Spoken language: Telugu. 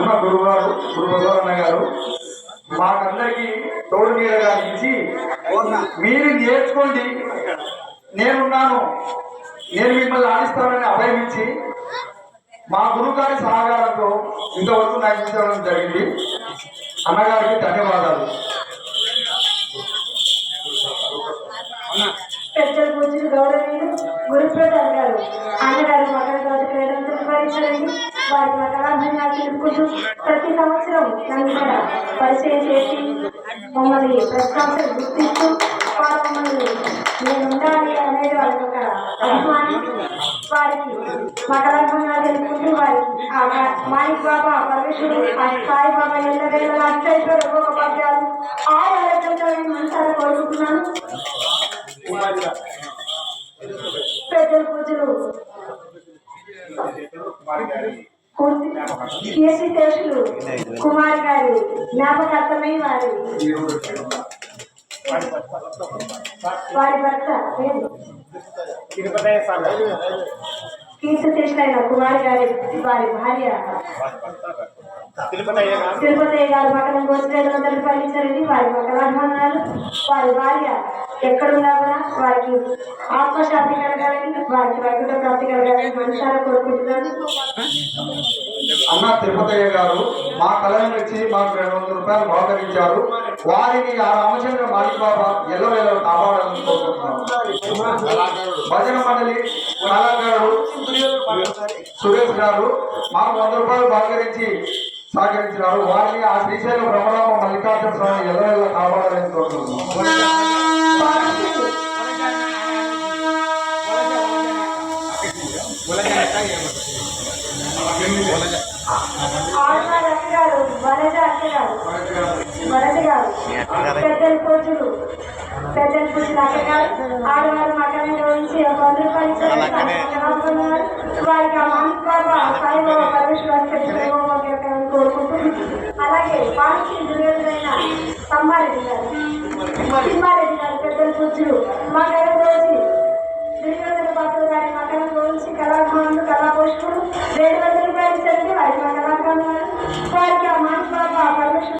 ఉన్న గురువారు గురువధారణ గారు మాకందరికీ తోడు నీడగా ఇచ్చి మీరు నేర్చుకోండి. నేనున్నాను. నేను మిమ్మల్ని ఆడిస్తానని అభయమించి మా గురువు గారి సహకారంతో ఇంతవరకు నాకు ఇచ్చడం జరిగింది. అన్నగారికి ధన్యవాదాలు. మకరాభ్యంగా ప్రతి సంవత్సరం నన్ను ఇక్కడ పరిచయం చేసి మమ్మల్ని ప్రశంసలు గుర్తిస్తూ వారు మమ్మల్ని నేను ఉండాలి అనేది వాళ్ళకి ఒక అభిమానం. వారికి మకరాభంగా తెలుసుకుంటూ వారికి మాణిక్ బాబా పరమేశ్వరుడు ఆ సాయి ఎల్లవేళ అష్టైశ్వర ఒక ఆ ఆరోగ్యంతో నేను మనసారా కోరుకుంటున్నాను. కీర్తి శేషులు కుమార్ గారి జ్ఞాపకార్థమై వారి వారి భర్త పేరు కీర్తి శేషులైన కుమార్ గారి వారి భార్య తిరుపతి గారు మకరం గోచరేదన తల్లి పాలించారండి వారి మకరాభిమానాలు వారి భార్య ఎక్కడున్నా కూడా వారికి ఆత్మశాంతి కలగాలని వారికి వైకుంఠ ప్రాప్తి కలగాలని మనసారా కోరుకుంటున్నాను అన్న తిరుపతయ్య గారు మా కళను వచ్చి మాకు రెండు వందల రూపాయలు బహుకరించారు వారికి ఆ రామచంద్ర మాలిక్ బాబా ఎల్లవేళ కాపాడాలని కోరుకుంటున్నాను భజన మండలి కళాకారుడు సురేష్ గారు మాకు వంద రూపాయలు బహుకరించి సహకరించినారు. వారిని ఆ శ్రీశైలం బ్రహ్మరామ మల్లికార్జున స్వామి ఎల్లవేళ కాపాడాలని కోరుకుంటున్నాను ఆడవారి పెద్దల కోచులు పెద్దల కోచులు అక్కగారు ఆడవారు మటన్ నుంచి వంద రూపాయలు వారికి పరమేశ్వరం కోరుకుంటున్నాను అలాగే పాలకి దుర్యోధులైన సంబారెడ్డి గారు సంబారెడ్డి గారు పెద్దల కోచులు మా గారి రోజు దుర్యోధన పాత్ర గారి మటన్ గురించి కళాభవన్లు కళాపోషకులు రెండు వందల അനുസരിച്ച് വരുമാന മാർഗങ്ങൾ